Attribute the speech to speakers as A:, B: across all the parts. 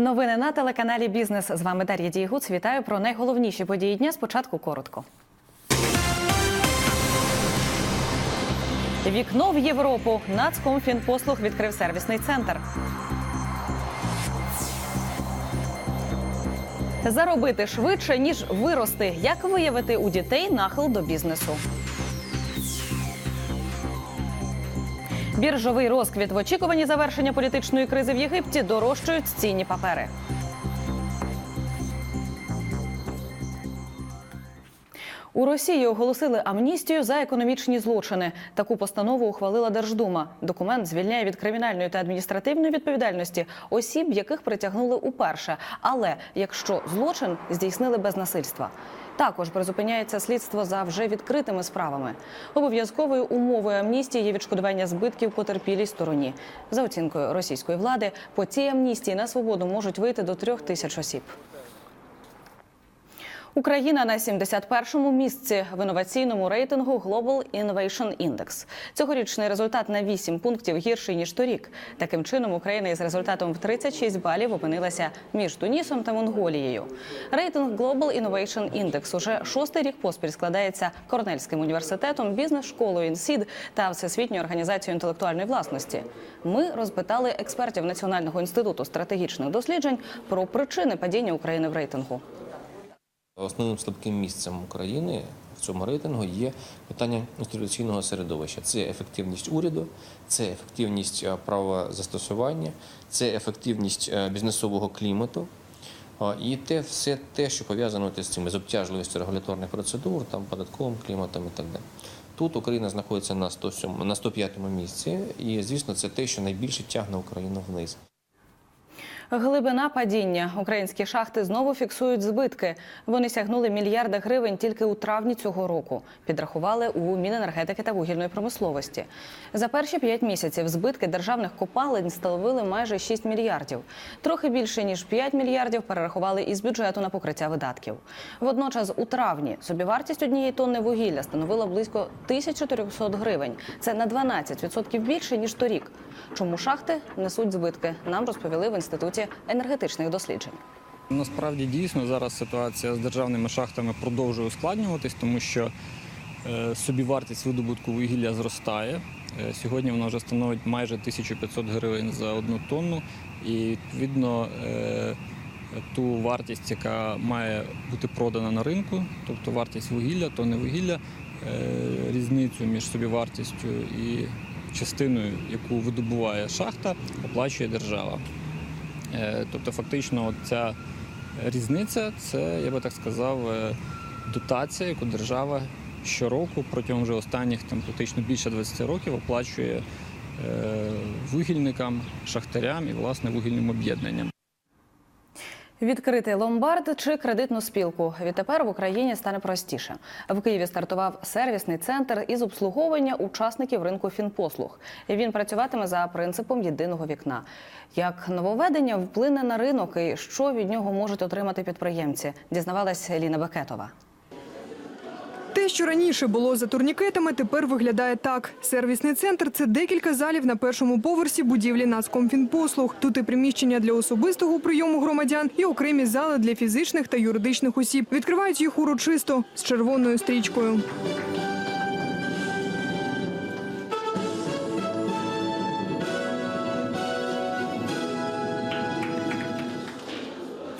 A: Новини на телеканалі Бізнес. З вами Дар'я Дієгуц. Вітаю про найголовніші події дня. Спочатку коротко. Вікно в Європу. Нацкомфінпослуг відкрив сервісний центр. Заробити швидше, ніж вирости. Як виявити у дітей нахил до бізнесу? Біржовий розквіт в очікуванні завершення політичної кризи в Єгипті дорожчують цінні папери. У Росії оголосили амністію за економічні злочини. Таку постанову ухвалила Держдума. Документ звільняє від кримінальної та адміністративної відповідальності осіб, яких притягнули уперше. Але якщо злочин здійснили без насильства. Також призупиняється слідство за вже відкритими справами. Обов'язковою умовою амністії є відшкодування збитків потерпілій стороні. За оцінкою російської влади, по цій амністії на свободу можуть вийти до трьох тисяч осіб. Україна на 71-му місці в інноваційному рейтингу Global Innovation Index. Цьогорічний результат на 8 пунктів гірший ніж торік. Таким чином, Україна із результатом в 36 балів опинилася між Тунісом та Монголією. Рейтинг Global Innovation Index уже шостий рік поспіль складається Корнельським університетом, бізнес-школою «Інсід» та Всесвітньою організацією інтелектуальної власності. Ми розпитали експертів Національного інституту стратегічних досліджень про причини падіння України в рейтингу.
B: Основним слабким місцем України в цьому рейтингу є питання інституційного середовища. Це ефективність уряду, це ефективність е, правозастосування, це ефективність е, бізнесового клімату. І те все те, що пов'язано з цим з обтяжливістю регуляторних процедур, там податковим кліматом і так далі. Тут Україна знаходиться на 107, на 105 місці, і звісно, це те, що найбільше тягне Україну вниз.
A: Глибина падіння. Українські шахти знову фіксують збитки. Вони сягнули мільярда гривень тільки у травні цього року. Підрахували у Міненергетики та вугільної промисловості. За перші п'ять місяців збитки державних копалень становили майже 6 мільярдів. Трохи більше ніж 5 мільярдів перерахували із бюджету на покриття видатків. Водночас, у травні собівартість однієї тонни вугілля становила близько 1400 гривень. Це на 12% більше ніж торік. Чому шахти несуть збитки? Нам розповіли в інституті енергетичних досліджень.
C: Насправді дійсно зараз ситуація з державними шахтами продовжує ускладнюватись, тому що е, собівартість видобутку вугілля зростає. Е, Сьогодні вона вже становить майже 1500 гривень за одну тонну, і відповідно е, ту вартість, яка має бути продана на ринку, тобто вартість вугілля, тонни вугілля, різницю між собівартістю і частиною, яку видобуває шахта, оплачує держава. Е, Тобто, фактично, ця різниця це, я би так сказав, е, дотація, яку держава щороку протягом вже останніх там практично більше 20 років оплачує е, вугільникам, шахтарям і власне вугільним об'єднанням.
A: Відкрити ломбард чи кредитну спілку відтепер в Україні стане простіше. В Києві стартував сервісний центр із обслуговування учасників ринку фінпослуг. Він працюватиме за принципом єдиного вікна. Як нововведення вплине на ринок і що від нього можуть отримати підприємці, дізнавалась Ліна Бекетова.
D: Те, що раніше було за турнікетами, тепер виглядає так. Сервісний центр це декілька залів на першому поверсі будівлі Нацкомфінпослуг. Тут і приміщення для особистого прийому громадян, і окремі зали для фізичних та юридичних осіб. Відкривають їх урочисто з червоною стрічкою.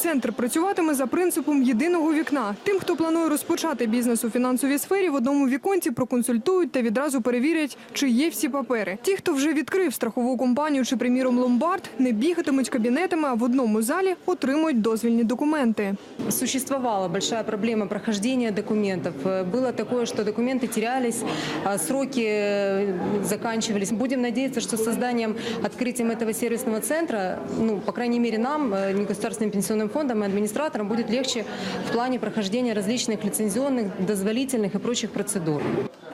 D: Центр працюватиме за принципом єдиного вікна. Тим, хто планує розпочати бізнес у фінансовій сфері, в одному віконці проконсультують та відразу перевірять, чи є всі папери. Ті, хто вже відкрив страхову компанію чи, приміром, ломбард, не бігатимуть кабінетами, а в одному залі отримують дозвільні документи.
E: Существовала большая проблема прохождения документов. Э, Было такое, что документы терялись, а сроки э, заканчивались. Будем надеяться, что созданием, открытием этого сервисного центра, ну, по крайней мере, нам, э, негосударственным пенсионным фондом и администраторам будет легче в плане прохождения различных лицензионных, дозволительных и прочих процедур.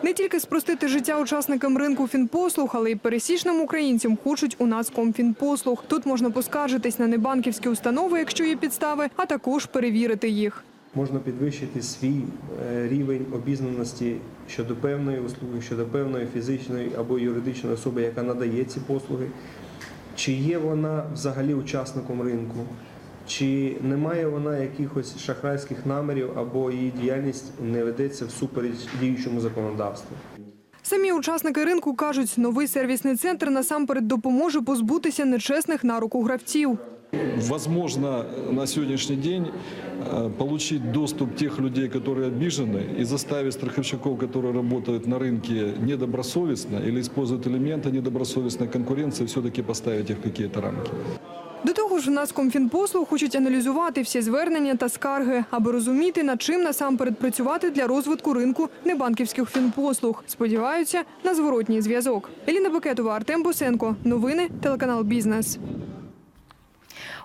D: Не тільки спростити життя учасникам ринку фінпослуг, але й пересічним українцям хочуть у нас комфінпослуг. Тут можна поскаржитись на небанківські установи, якщо є підстави, а також перевірити їх.
F: можна підвищити свій е, рівень обізнаності щодо певної услуги, щодо певної фізичної або юридичної особи, яка надає ці послуги, чи є вона взагалі учасником ринку, Чи не має вона якихось шахрайських намірів або її діяльність не ведеться всупереч діючому законодавству?
D: Самі учасники ринку кажуть, новий сервісний центр насамперед допоможе позбутися нечесних на руку гравців.
G: Возможно, на сегодняшний день э, получить доступ тех людей, которые обижены, и заставить страховщиков, которые работают на рынке недобросовестно или используют элементы недобросовестной конкуренции, все-таки поставить их в какие-то рамки.
D: До того ж, у нас Комфінпослуг хочуть аналізувати всі звернення та скарги, аби розуміти, над чим насамперед працювати для розвитку ринку небанківських фінпослуг. Сподіваються на зворотній зв'язок. Еліна Бекетова, Артем Босенко. Новини телеканал Бізнес.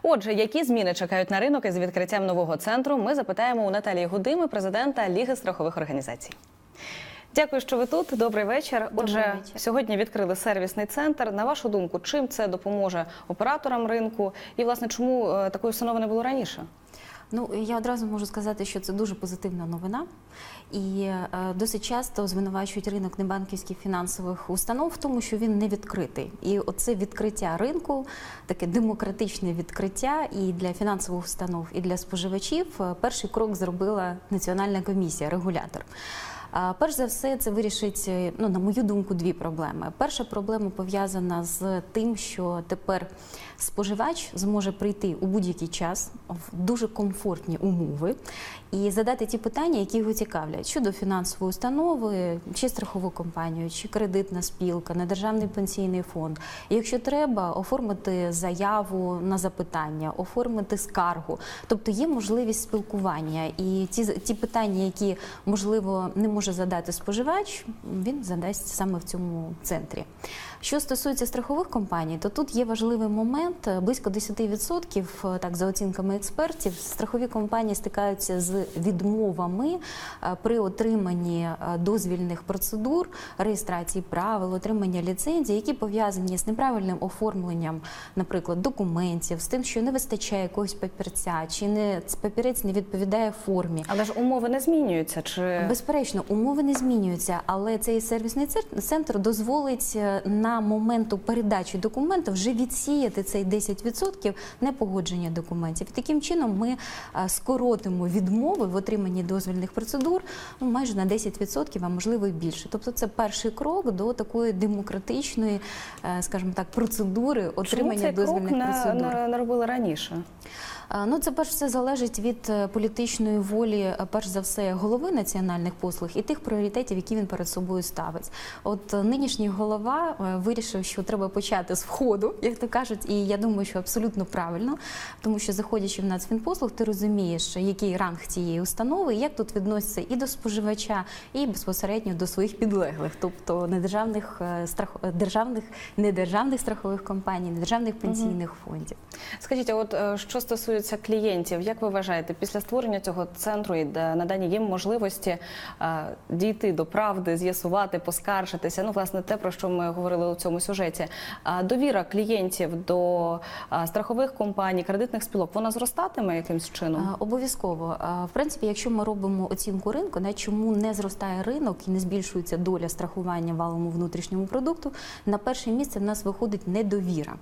A: Отже, які зміни чекають на ринок із відкриттям нового центру? Ми запитаємо у Наталії Гудими, президента Ліги страхових організацій. Дякую, що ви тут. Добрий вечір. Отже,
H: вечір.
A: сьогодні відкрили сервісний центр. На вашу думку, чим це допоможе операторам ринку? І власне, чому е, такої установи не було раніше?
H: Ну я одразу можу сказати, що це дуже позитивна новина, і е, досить часто звинувачують ринок небанківських фінансових установ в тому, що він не відкритий. І оце відкриття ринку, таке демократичне відкриття і для фінансових установ, і для споживачів. е, Перший крок зробила національна комісія, регулятор. Перш за все, це вирішить, е, ну на мою думку, дві проблеми. Перша проблема пов'язана з тим, що тепер споживач зможе прийти у будь-який час в дуже комфортні умови і задати ті питання, які його цікавлять щодо фінансової установи, чи страхову компанію, чи кредитна спілка, на державний пенсійний фонд. І якщо треба, оформити заяву на запитання, оформити скаргу. Тобто є можливість спілкування, і ті, ті питання, які можливо не може задати споживач, він задасть саме в цьому центрі. Що стосується страхових компаній, то тут є важливий момент. Близько 10%, так за оцінками експертів, страхові компанії стикаються з відмовами е, при отриманні е, дозвільних процедур, реєстрації правил, отримання ліцензій, які пов'язані з неправильним оформленням, наприклад, документів, з тим, що не вистачає якогось папірця, чи не папірець не відповідає формі.
A: Але ж умови не змінюються. Чи
H: Безперечно, умови не змінюються, але цей сервісний центр дозволить е, на моменту передачі документів вже відсіяти цей 10% непогодження документів. І таким чином ми е, скоротимо відмови в отриманні дозвільних процедур ну, майже на 10%, а можливо і більше. Тобто це перший крок до такої демократичної, е, скажімо так, процедури
A: чому
H: отримання
A: цей крок
H: дозвільних процедур.
A: не, не робили раніше?
H: Е, Ну, це перш все залежить від е, політичної волі, е, перш за все, голови національних послуг і тих пріоритетів, які він перед собою ставить. От нинішній голова вирішив, що треба почати з входу, як то кажуть, і я думаю, що абсолютно правильно, тому що заходячи в Нацфінпослуг, ти розумієш, який ранг цієї установи, як тут відноситься і до споживача, і безпосередньо до своїх підлеглих, тобто недержавних страх державних, недержавних страхових компаній, недержавних пенсійних фондів.
A: Скажіть, а от що стосується клієнтів, як ви вважаєте, після створення цього центру і де надані їм можливості дійти до правди, з'ясувати, поскаржитися? Ну, власне, те, про що ми говорили у цьому сюжеті. Довіра клієнтів до страхових компаній, кредитних спілок, вона зростатиме якимсь чином?
H: Обов'язково. В принципі, якщо ми робимо оцінку ринку, на чому не зростає ринок і не збільшується доля страхування валовому внутрішньому продукту, на перше місце в нас виходить недовіра.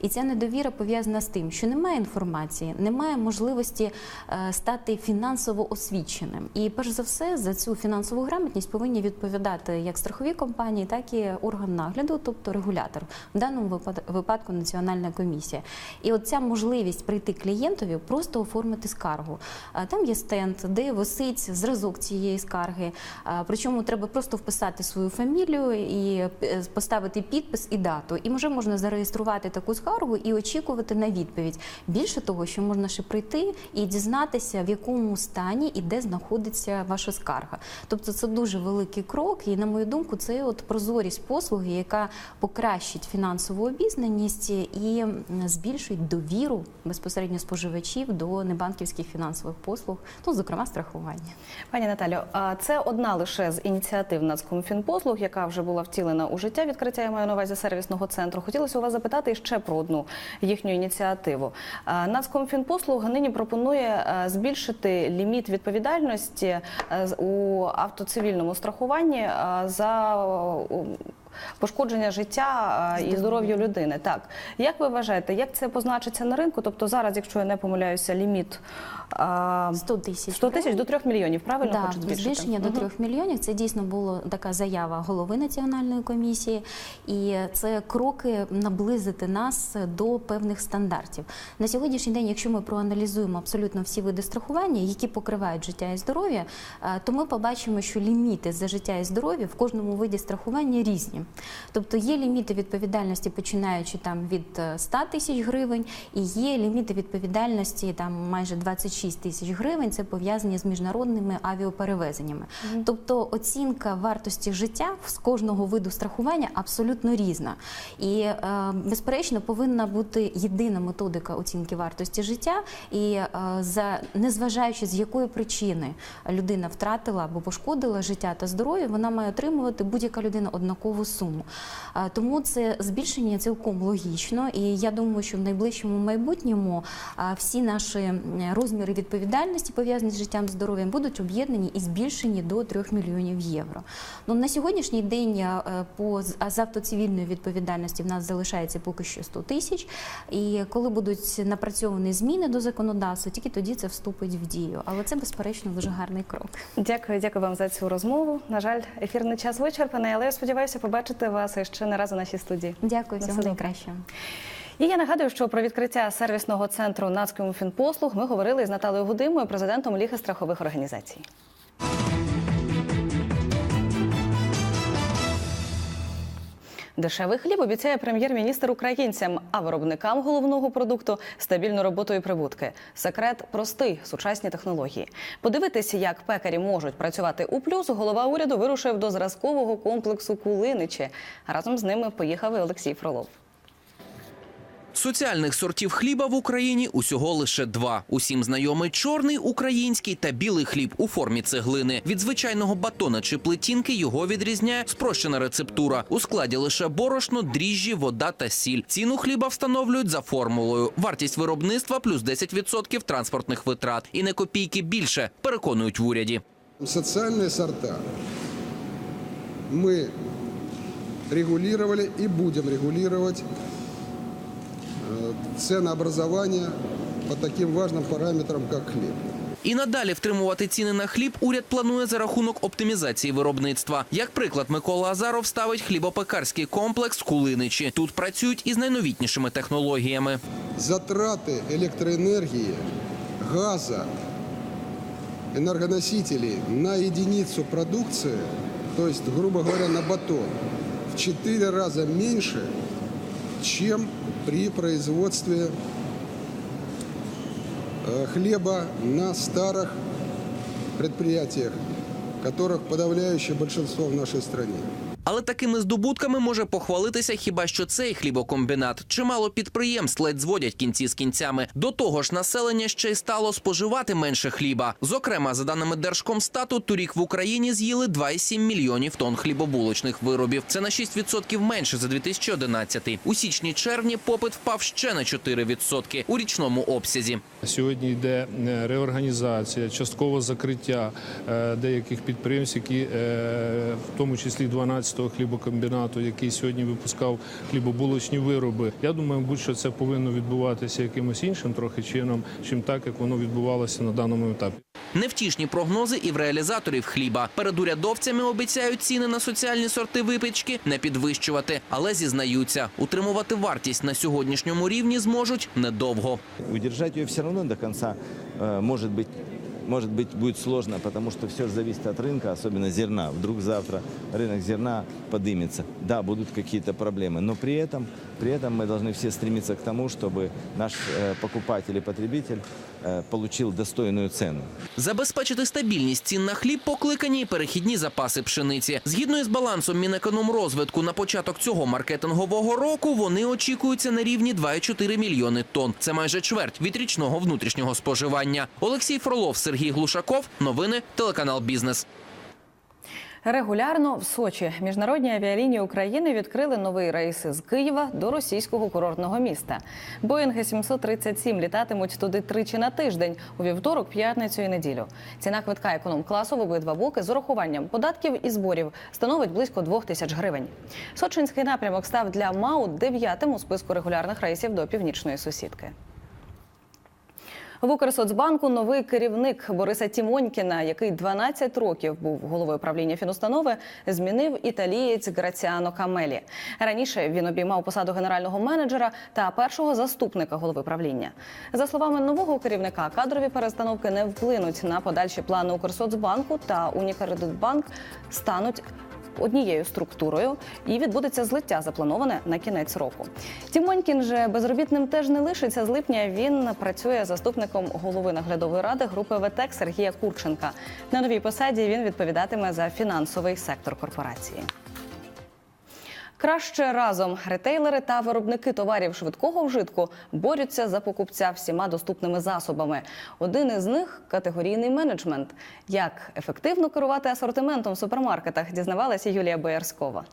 H: І ця недовіра пов'язана з тим, що немає інформації, немає можливості е, стати фінансово освіченим. І перш за все за цю фінансову грамотність повинні відповідати як страхові компанії, так і орган нагляду, тобто регулятор, в даному випад- випадку національна комісія. І от ця можливість прийти клієнтові, просто оформити скаргу. Там є стенд, де висить зразок цієї скарги. Причому треба просто вписати свою фамілію і е, поставити підпис і дату. І вже можна зареєструвати таку скаргу і очікувати на відповідь. Більше того, що можна ще прийти і дізнатися, в якому стані і де знаходиться ваша скарга. Тобто це дуже великий крок, і на мою думку, це от прозорість послуги, яка покращить фінансову обізнаність і збільшить довіру безпосередньо споживачів до небанківських фінансових послуг, ну зокрема страхування.
A: Пані Наталю, а це одна лише з ініціатив Нацкомфінпослуг, яка вже була втілена у життя відкриття, я маю на увазі сервісного центру. Хотілося у вас запитати ще про одну їхню ініціативу. А, Нацкомфінпослуг нині пропонує е, збільшити ліміт відповідальності е, у автоцивільному страхуванні е, за пошкодження життя і здоров'я людини. Так як ви вважаєте, як це позначиться на ринку? Тобто зараз, якщо я не помиляюся, ліміт а,
H: 100 тисяч.
A: 100 тисяч до 3 мільйонів, правильно
H: Да,
A: хочуть збільшити?
H: збільшення до
A: Мгм.
H: 3 мільйонів. Це дійсно була така заява голови національної комісії, і це кроки наблизити нас до певних стандартів. На сьогоднішній день, якщо ми проаналізуємо абсолютно всі види страхування, які покривають життя і здоров'я, е, то ми побачимо, що ліміти за життя і здоров'я в кожному виді страхування різні. Тобто є ліміти відповідальності, починаючи там від е, 100 тисяч гривень, і є ліміти відповідальності там майже 26 тисяч гривень. Це пов'язані з міжнародними авіаперевезеннями. Тобто оцінка вартості життя з кожного виду страхування абсолютно різна. І е, безперечно повинна бути єдина методика оцінки вартості життя. І е, за незважаючи з якої причини людина втратила або пошкодила життя та здоров'я, вона має отримувати будь-яка людина однакову суму. Е, Тому це збільшення цілком логічно, і я думаю, що в найближчому майбутньому всі наші розміри відповідальності пов'язані з життям здоров'ям будуть об'єднані і збільшені до 3 мільйонів євро. Ну на сьогоднішній день по з- автоцивільної відповідальності в нас залишається поки що 100 тисяч. І коли будуть напрацьовані зміни до законодавства, тільки тоді це вступить в дію. Але це безперечно дуже гарний крок.
A: Дякую, дякую вам за цю розмову. На жаль, ефірний час вичерпаний, але я сподіваюся побачити вас ще не раз у нашій студії.
H: Дякую, всього найкращого.
A: І я нагадую, що про відкриття сервісного центру Нацкому фінпослуг ми говорили з Наталею Гудимою, президентом Ліги страхових організацій. Дешевий хліб обіцяє прем'єр-міністр українцям, а виробникам головного продукту стабільну роботу і прибутки. Секрет простий сучасні технології. Подивитися, як пекарі можуть працювати у плюс. Голова уряду вирушив до зразкового комплексу Кулиничі. Разом з ними поїхав і Олексій Фролов.
I: Соціальних сортів хліба в Україні усього лише два. Усім знайомий чорний український та білий хліб у формі цеглини. Від звичайного батона чи плетінки його відрізняє спрощена рецептура. У складі лише борошно, дріжджі, вода та сіль. Ціну хліба встановлюють за формулою. Вартість виробництва плюс 10% транспортних витрат. І не копійки більше, переконують в уряді.
J: Социальные сорта мы регулировали и будем регулировать э, ценообразование по таким важным параметрам, как хлеб.
I: І надалі втримувати ціни на хліб уряд планує за рахунок оптимізації виробництва. Як приклад, Микола Азаров ставить хлібопекарський комплекс в Кулиничі. Тут працюють із найновітнішими технологіями.
J: Затраты электроэнергии, газа, энергоносителей на единицу продукции, то есть, грубо говоря, на батон, в 4 раза меньше, Чем при производстве э, хлеба на старых предприятиях, которых подавляющее большинство в нашей стране.
I: Але такими здобутками може похвалитися хіба що цей хлібокомбінат. Чимало підприємств ледь зводять кінці з кінцями. До того ж, населення ще й стало споживати менше хліба. Зокрема, за даними Держкомстату, торік в Україні з'їли 2,7 мільйонів тонн хлібобулочних виробів. Це на 6% менше за 2011. У січні-червні попит впав ще на 4% у річному обсязі.
K: Сьогодні йде е, реорганізація, часткове закриття е, деяких підприємств, які е, в тому числі 12-го хлібокомбінату, який сьогодні випускав хлібобулочні вироби. Я думаю, мабуть, що це повинно відбуватися якимось іншим трохи чином, чим так, як воно відбувалося на даному етапі.
I: Невтішні прогнози і в реалізаторів хліба. Перед урядовцями обіцяють ціни на соціальні сорти випічки не підвищувати, але зізнаються, утримувати вартість на сьогоднішньому рівні зможуть недовго.
L: Удержать ее все равно до конца э, может быть может быть, будет сложно, потому что все зависит от рынка, особенно зерна. Вдруг завтра рынок зерна подымется. Да, будут какие-то проблемы, но при этом, при этом мы должны все стремиться к тому, чтобы наш э, покупатель и потребитель э, получил достойную цену.
I: Забезпечити стабільність цін на хліб покликані і перехідні запаси пшениці. Згідно із балансом Мінекономрозвитку на початок цього маркетингового року вони очікуються на рівні 2,4 мільйони тонн. Це майже чверть від річного внутрішнього споживання. Олексій Фролов, Сергій Глушаков. Новини телеканал Бізнес.
A: Регулярно в Сочі міжнародні авіалінії України відкрили новий рейс з Києва до російського курортного міста. Боїнги 737 літатимуть туди тричі на тиждень у вівторок, п'ятницю і неділю. Ціна квитка економ-класу в обидва боки з урахуванням податків і зборів становить близько 2 тисяч гривень. Сочинський напрямок став для МАУ дев'ятим у списку регулярних рейсів до північної сусідки. В Укрсоцбанку новий керівник Бориса Тімонькіна, який 12 років був головою правління фінустанови, змінив італієць Граціано Камелі. Раніше він обіймав посаду генерального менеджера та першого заступника голови правління. За словами нового керівника, кадрові перестановки не вплинуть на подальші плани Укрсоцбанку та Унікредитбанк стануть однією структурою і відбудеться злиття, заплановане на кінець року. Тімонькін же безробітним теж не лишиться. З липня він працює заступником голови наглядової ради групи ВТЕК Сергія Курченка. На новій посаді він відповідатиме за фінансовий сектор корпорації. Краще разом ретейлери та виробники товарів швидкого вжитку борються за покупця всіма доступними засобами. Один із них категорійний менеджмент. Як ефективно керувати асортиментом в супермаркетах, дізнавалася Юлія Боярськова.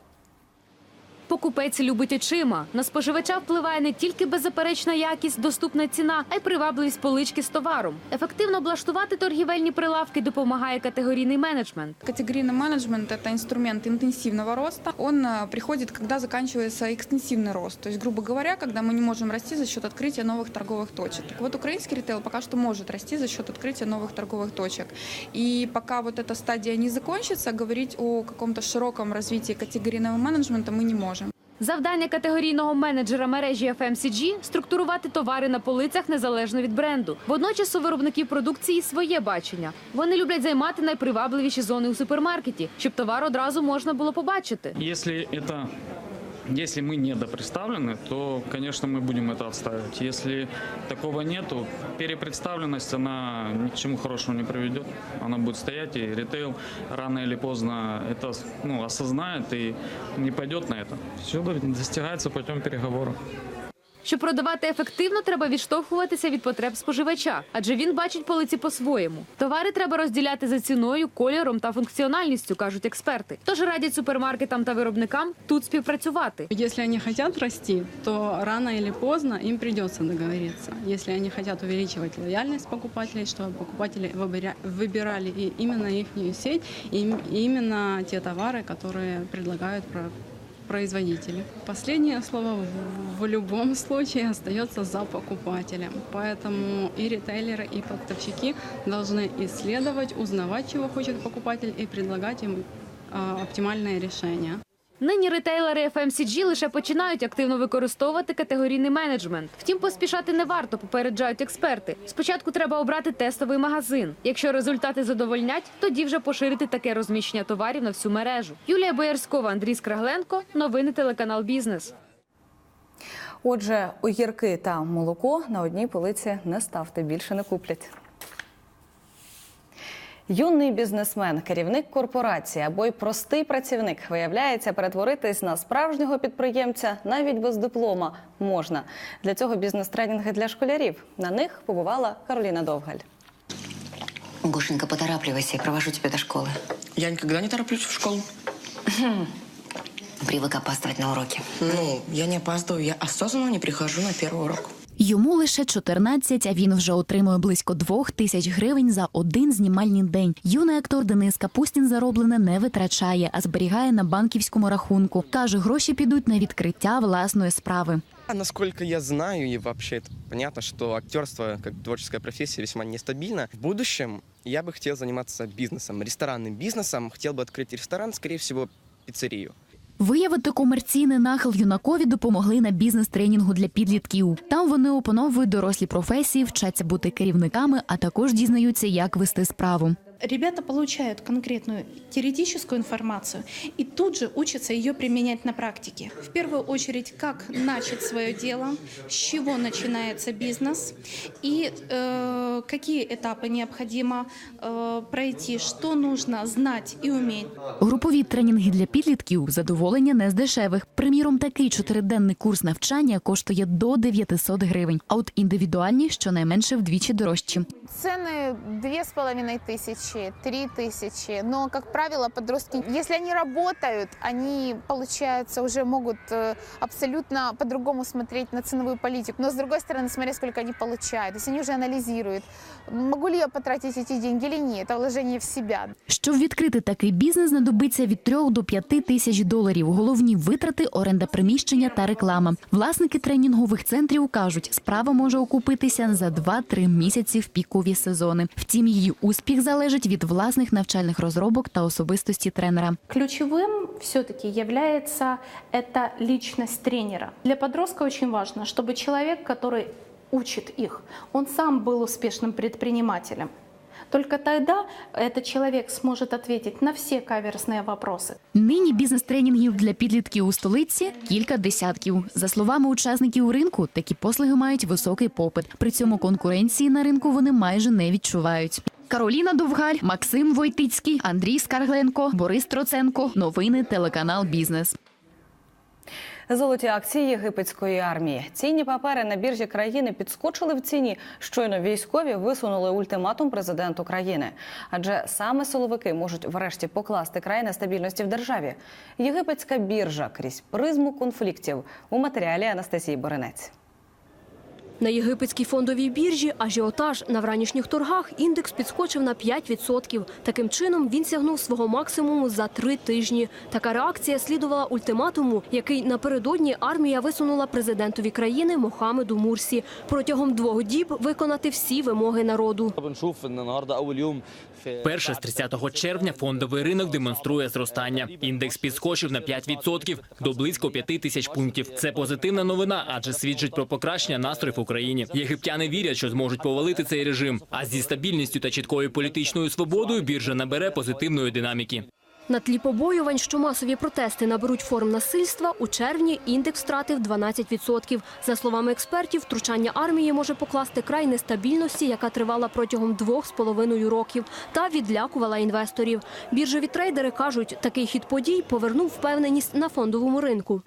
M: Покупець любить очима. На споживача впливає не тільки беззаперечна якість, доступна ціна, а й привабливість полички з товаром. Ефективно облаштувати торгівельні прилавки допомагає категорійний менеджмент.
N: Категорийный менеджмент – это инструмент интенсивного роста. Он э, приходит, когда заканчивается экстенсивный рост. То есть, грубо говоря, когда мы не можем расти за счет открытия новых торговых точек. Так вот, украинский ритейл пока что может расти за счет открытия новых торговых точек. И пока вот эта стадия не закончится, говорить о каком-то широком развитии категорийного менеджмента мы не можем.
M: Завдання категорійного менеджера мережі FMCG – структурувати товари на полицях незалежно від бренду. Водночас у виробників продукції своє бачення. Вони люблять займати найпривабливіші зони у супермаркеті, щоб товар одразу можна було побачити.
C: Якщо это если мы недопредставлены, то, конечно, мы будем это отстаивать. Если такого нету, перепредставленность, она ни к чему хорошему не приведет. Она будет стоять, и ритейл рано или поздно это ну, осознает и не пойдет на это. Все достигается путем переговоров.
M: Щоб продавати ефективно, треба відштовхуватися від потреб споживача, адже він бачить полиці по-своєму. Товари треба розділяти за ціною, кольором та функціональністю, кажуть експерти. Тож радять супермаркетам та виробникам тут співпрацювати.
O: Если они хотят расти, то рано или поздно им придется договориться. Если они хотят увеличивать лояльность покупателей, чтобы покупатели выбиря- выбирали и именно их сеть, и им- и именно те товары, которые предлагают про- производители. Последнее слово в- любом случае остается за покупателем. Поэтому и ритейлеры, и поставщики должны исследовать, узнавать, чего хочет покупатель, и предлагать им а, оптимальное решение.
M: Нині ретейлери FMCG лише починають активно використовувати категорійний менеджмент. Втім, поспішати не варто, попереджають експерти. Спочатку треба обрати тестовий магазин. Якщо результати задовольнять, тоді вже поширити таке розміщення товарів на всю мережу. Юлія Боярськова, Андрій Скрагленко. Новини телеканал Бізнес.
A: Отже, огірки та молоко на одній полиці не ставте, більше не куплять. Юний бізнесмен, керівник корпорації або й простий працівник виявляється перетворитись на справжнього підприємця навіть без диплома можна. Для цього бізнес-тренінги для школярів. На них побувала Кароліна Довгаль.
P: Гошенька, поторапливайся, я провожу тебя до школы.
Q: Я никогда не тороплюсь в школу.
P: Привык опаздывать на уроки.
Q: Ну, я не опаздываю, я осознанно не прихожу на первый урок.
R: Йому лише 14, а він вже отримує близько двох тисяч гривень за один знімальний день. Юний актор Денис Капустін зароблене не витрачає, а зберігає на банківському рахунку. Каже, гроші підуть на відкриття власної справи.
Q: А насколько я знаю, и вообще это понятно, что актерство как творческая профессия весьма нестабильна. В будущем я бы хотел заниматься бизнесом, ресторанным бизнесом. Хотел бы открыть ресторан, скорее всего, пиццерию.
R: Виявити комерційний нахил юнакові допомогли на бізнес-тренінгу для підлітків. Там вони опановують дорослі професії, вчаться бути керівниками, а також дізнаються, як вести справу
S: Ребята получают конкретную теоретическую информацию и тут же учатся ее применять на практике. В первую очередь, как начать свое дело, с чего начинается бизнес и э, какие этапы необходимо э, пройти, что нужно знать и уметь.
R: Групові тренінги для підлітків задоволення не з дешевих. Приміром, такий чотириденний курс навчання коштує до 900 гривень, а от індивідуальні щонайменше вдвічі дорожчі.
T: Цены две с половиной тысячи, тысячи, три тысячи. Но, как правило, подростки, если они работают, они, получается, уже могут э, абсолютно по-другому смотреть на ценовую политику. Но, с другой стороны, смотря сколько они получают. То есть они уже анализируют, могу ли я потратить эти деньги или нет. Это вложение в себя.
R: Щоб відкрити такий бізнес, знадобиться від 3 до 5 тисяч доларів. Головні витрати оренда приміщення та реклама. Власники тренінгових центрів кажуть, справа може окупитися за 2-3 місяці в пікові сезони. Втім, її успіх залежить від власних навчальних розробок та особистості тренера.
S: Ключевым все-таки является эта личность тренера. Для подростка очень важно, чтобы человек, который учит их, он сам был успешным предпринимателем. Только тогда этот человек сможет ответить на все каверзные вопросы.
R: Нині бізнес-тренінгів для підлітків у столиці кілька десятків. За словами учасників ринку, такі послуги мають високий попит. При цьому конкуренції на ринку вони майже не відчувають. Кароліна Довгаль, Максим Войтицький, Андрій Скаргленко, Борис Троценко. Новини телеканал Бізнес.
A: Золоті акції єгипетської армії. Цінні папери на біржі країни підскочили в ціні. Щойно військові висунули ультиматум президенту країни. Адже саме силовики можуть врешті покласти край нестабільності в державі. Єгипетська біржа крізь призму конфліктів у матеріалі Анастасії Боринець.
U: На єгипетській фондовій біржі ажіотаж на вранішніх торгах індекс підскочив на 5%. Таким чином він сягнув свого максимуму за три тижні. Така реакція слідувала ультиматуму, який напередодні армія висунула президентові країни Мохамеду Мурсі протягом двох діб виконати всі вимоги народу.
V: Перше з 30 червня фондовий ринок демонструє зростання. Індекс підскочив на 5% до близько 5 тисяч пунктів. Це позитивна новина, адже свідчить про покращення настроїв в Україні. Єгиптяни вірять, що зможуть повалити цей режим. А зі стабільністю та чіткою політичною свободою біржа набере позитивної динаміки.
U: На тлі побоювань, що масові протести наберуть форм насильства, у червні індекс втратив 12%. За словами експертів, втручання армії може покласти край нестабільності, яка тривала протягом двох з половиною років, та відлякувала інвесторів. Біржові трейдери кажуть, такий хід подій повернув впевненість на фондовому ринку.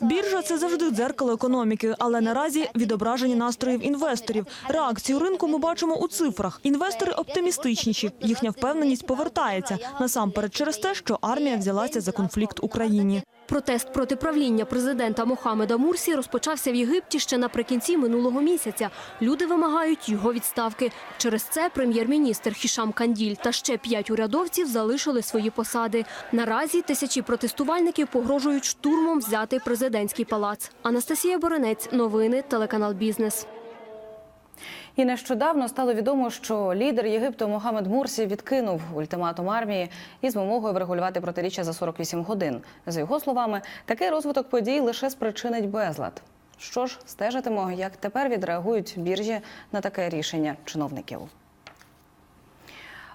W: Біржа це завжди дзеркало економіки, але наразі відображення настроїв інвесторів. Реакцію ринку ми бачимо у цифрах. Інвестори оптимістичніші. Їхня впевненість повертається насамперед через те, що армія взялася за конфлікт Україні.
U: Протест проти правління президента Мохамеда Мурсі розпочався в Єгипті ще наприкінці минулого місяця. Люди вимагають його відставки. Через це прем'єр-міністр Хішам Канділь та ще п'ять урядовців залишили свої посади. Наразі тисячі протестувальників погрожують штурмом взяти президентський палац. Анастасія Боренець, новини, телеканал Бізнес.
A: І нещодавно стало відомо, що лідер Єгипту Мохамед Мурсі відкинув ультиматум армії із вимогою врегулювати протиріччя за 48 годин. За його словами, такий розвиток подій лише спричинить безлад. Що ж, стежитимо, як тепер відреагують біржі на таке рішення чиновників.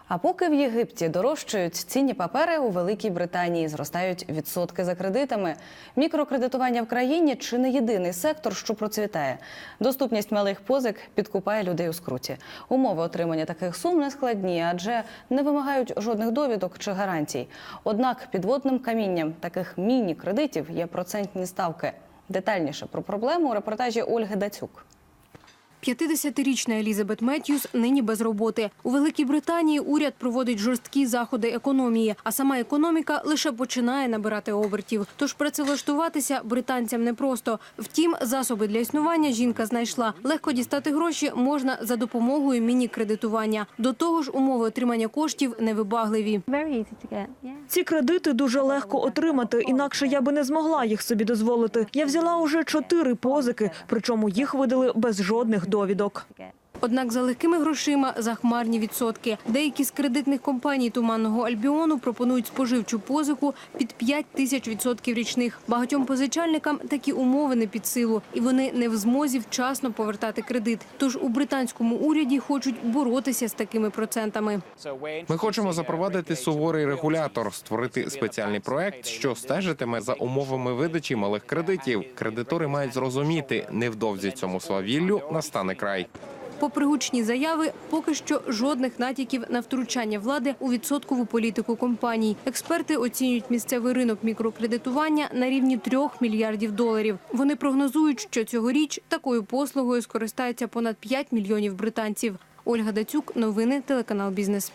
A: А поки в Єгипті дорожчають цінні папери у Великій Британії, зростають відсотки за кредитами. Мікрокредитування в країні чи не єдиний сектор, що процвітає. Доступність малих позик підкупає людей у скруті. Умови отримання таких сум не складні, адже не вимагають жодних довідок чи гарантій. Однак підводним камінням таких міні-кредитів є процентні ставки. Детальніше про проблему у репортажі Ольги Дацюк.
U: 50-річна Елізабет Меттьюс нині без роботи. У Великій Британії уряд проводить жорсткі заходи економії, а сама економіка лише починає набирати обертів. Тож працевлаштуватися британцям непросто. Втім, засоби для існування жінка знайшла. Легко дістати гроші можна за допомогою міні-кредитування. До того ж, умови отримання коштів невибагливі.
W: Ці кредити дуже легко отримати, інакше я би не змогла їх собі дозволити. Я взяла уже чотири позики, причому їх видали без жодних довідок.
U: Однак за легкими грошима захмарні відсотки. Деякі з кредитних компаній Туманного Альбіону пропонують споживчу позику під 5 тисяч відсотків річних. Багатьом позичальникам такі умови не під силу, і вони не в змозі вчасно повертати кредит. Тож у британському уряді хочуть боротися з такими процентами.
X: Ми хочемо запровадити суворий регулятор, створити спеціальний проект, що стежитиме за умовами видачі малих кредитів. Кредитори мають зрозуміти, невдовзі цьому свавіллю настане край.
U: Попри гучні заяви, поки що жодних натяків на втручання влади у відсоткову політику компаній. Експерти оцінюють місцевий ринок мікрокредитування на рівні 3 мільярдів доларів. Вони прогнозують, що цьогоріч такою послугою скористається понад 5 мільйонів британців. Ольга Дацюк, новини, телеканал Бізнес.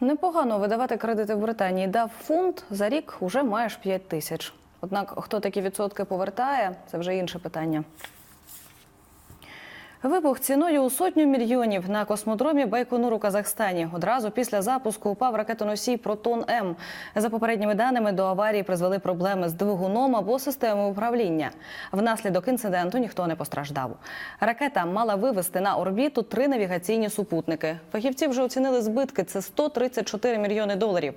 A: Непогано видавати кредити в Британії. Дав фунт за рік уже маєш 5 тисяч. Однак хто такі відсотки повертає, це вже інше питання. Вибух ціною у сотню мільйонів на космодромі Байконур у Казахстані. Одразу після запуску упав ракетоносій Протон М. За попередніми даними до аварії призвели проблеми з двигуном або системою управління. Внаслідок інциденту ніхто не постраждав. Ракета мала вивести на орбіту три навігаційні супутники. Фахівці вже оцінили збитки. Це 134 мільйони доларів.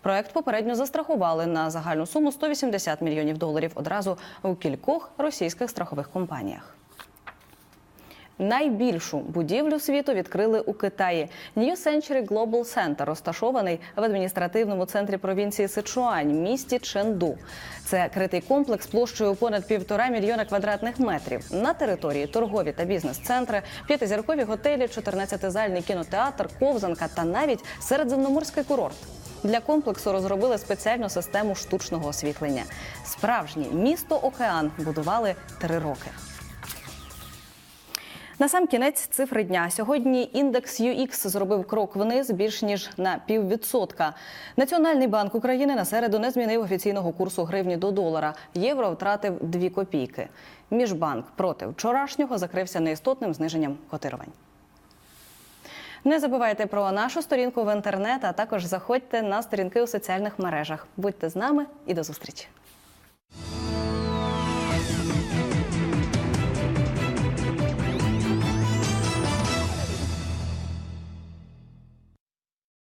A: Проект попередньо застрахували на загальну суму 180 мільйонів доларів одразу у кількох російських страхових компаніях. Найбільшу будівлю світу відкрили у Китаї. New Century Global Center розташований в адміністративному центрі провінції Сичуань, місті Ченду. Це критий комплекс площею понад півтора мільйона квадратних метрів. На території торгові та бізнес-центри, п'ятизіркові готелі, 14-зальний кінотеатр, ковзанка та навіть середземноморський курорт. Для комплексу розробили спеціальну систему штучного освітлення. Справжнє місто океан будували три роки. На сам кінець цифри дня. Сьогодні індекс UX зробив крок вниз більш ніж на піввідсотка. Національний банк України на середу не змінив офіційного курсу гривні до долара. Євро втратив 2 копійки. Міжбанк проти вчорашнього закрився неістотним зниженням котирувань. Не забувайте про нашу сторінку в інтернет, а також заходьте на сторінки у соціальних мережах. Будьте з нами і до зустрічі.